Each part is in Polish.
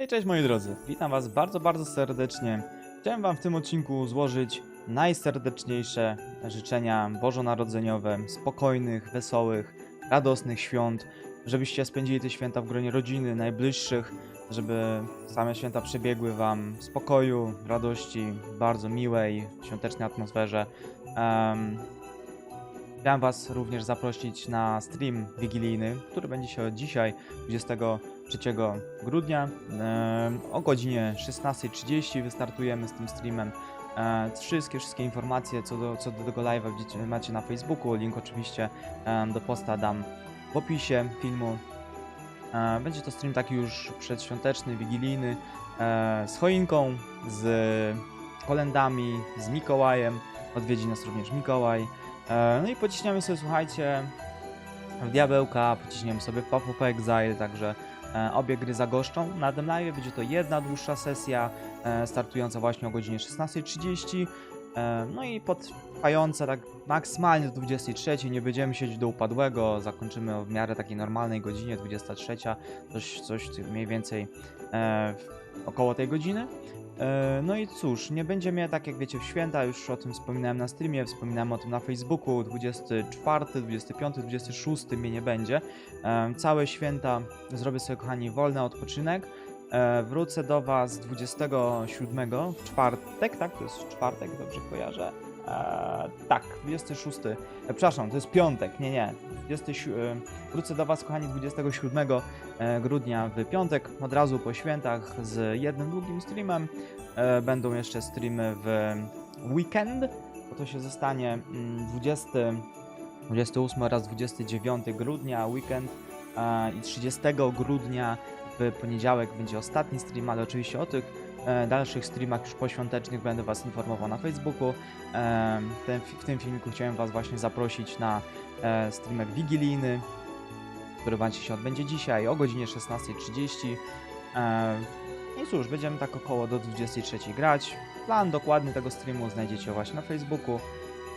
Hej, cześć moi drodzy, witam was bardzo, bardzo serdecznie. Chciałem wam w tym odcinku złożyć najserdeczniejsze życzenia bożonarodzeniowe, spokojnych, wesołych, radosnych świąt, żebyście spędzili te święta w gronie rodziny, najbliższych, żeby same święta przebiegły Wam w spokoju, radości, w bardzo miłej, świątecznej atmosferze. Um, chciałem Was również zaprosić na stream wigilijny, który będzie się dzisiaj, 20 3 grudnia o godzinie 16.30 wystartujemy z tym streamem. E, wszystkie, wszystkie informacje co do, co do tego live'a macie na Facebooku, link oczywiście do posta dam w opisie filmu. E, będzie to stream taki już przedświąteczny, wigilijny, e, z choinką, z kolendami, z Mikołajem. Odwiedzi nas również Mikołaj. No i pociśniamy sobie, słuchajcie, w Diabełka, pociśniemy sobie w Pop Exile, także obie gry zagoszczą na tym live. Będzie to jedna dłuższa sesja, e, startująca właśnie o godzinie 16.30. E, No i potrwająca tak maksymalnie do 23.00, nie będziemy siedzieć do upadłego, zakończymy w miarę takiej normalnej godzinie, 23.00, coś, coś mniej więcej e, około tej godziny. E, No i cóż, nie będzie mnie tak jak wiecie w święta, już o tym wspominałem na streamie, wspominałem o tym na Facebooku, 24, 25, 26 mnie nie będzie. E, Całe święta zrobię sobie kochani wolny odpoczynek. E, Wrócę do was 27 w czwartek, tak? To jest czwartek, dobrze kojarzę. E, tak, 26. E, przepraszam, to jest piątek, nie, nie. 27, e, wrócę do was kochani 27 e, grudnia w piątek, od razu po świętach z jednym długim streamem. E, Będą jeszcze streamy w weekend, bo to się zostanie mm, 20, 28 oraz 29 grudnia, weekend e, i 30 grudnia w poniedziałek będzie ostatni stream, ale oczywiście o tych dalszych streamach już poświątecznych będę Was informował na Facebooku. E, w tym filmiku chciałem Was właśnie zaprosić na e, streamek wigilijny, który właśnie się odbędzie dzisiaj o godzinie 16.30. E, i cóż, będziemy tak około do 23 grać. Plan dokładny tego streamu znajdziecie właśnie na Facebooku.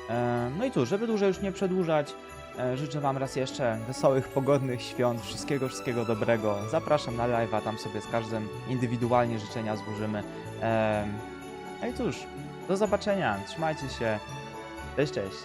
E, No i cóż, żeby dłużej już nie przedłużać, e, życzę Wam raz jeszcze wesołych, pogodnych świąt, wszystkiego, wszystkiego dobrego. Zapraszam na live'a, tam sobie z każdym indywidualnie życzenia złożymy. No i cóż, do zobaczenia, trzymajcie się. Cześć, cześć.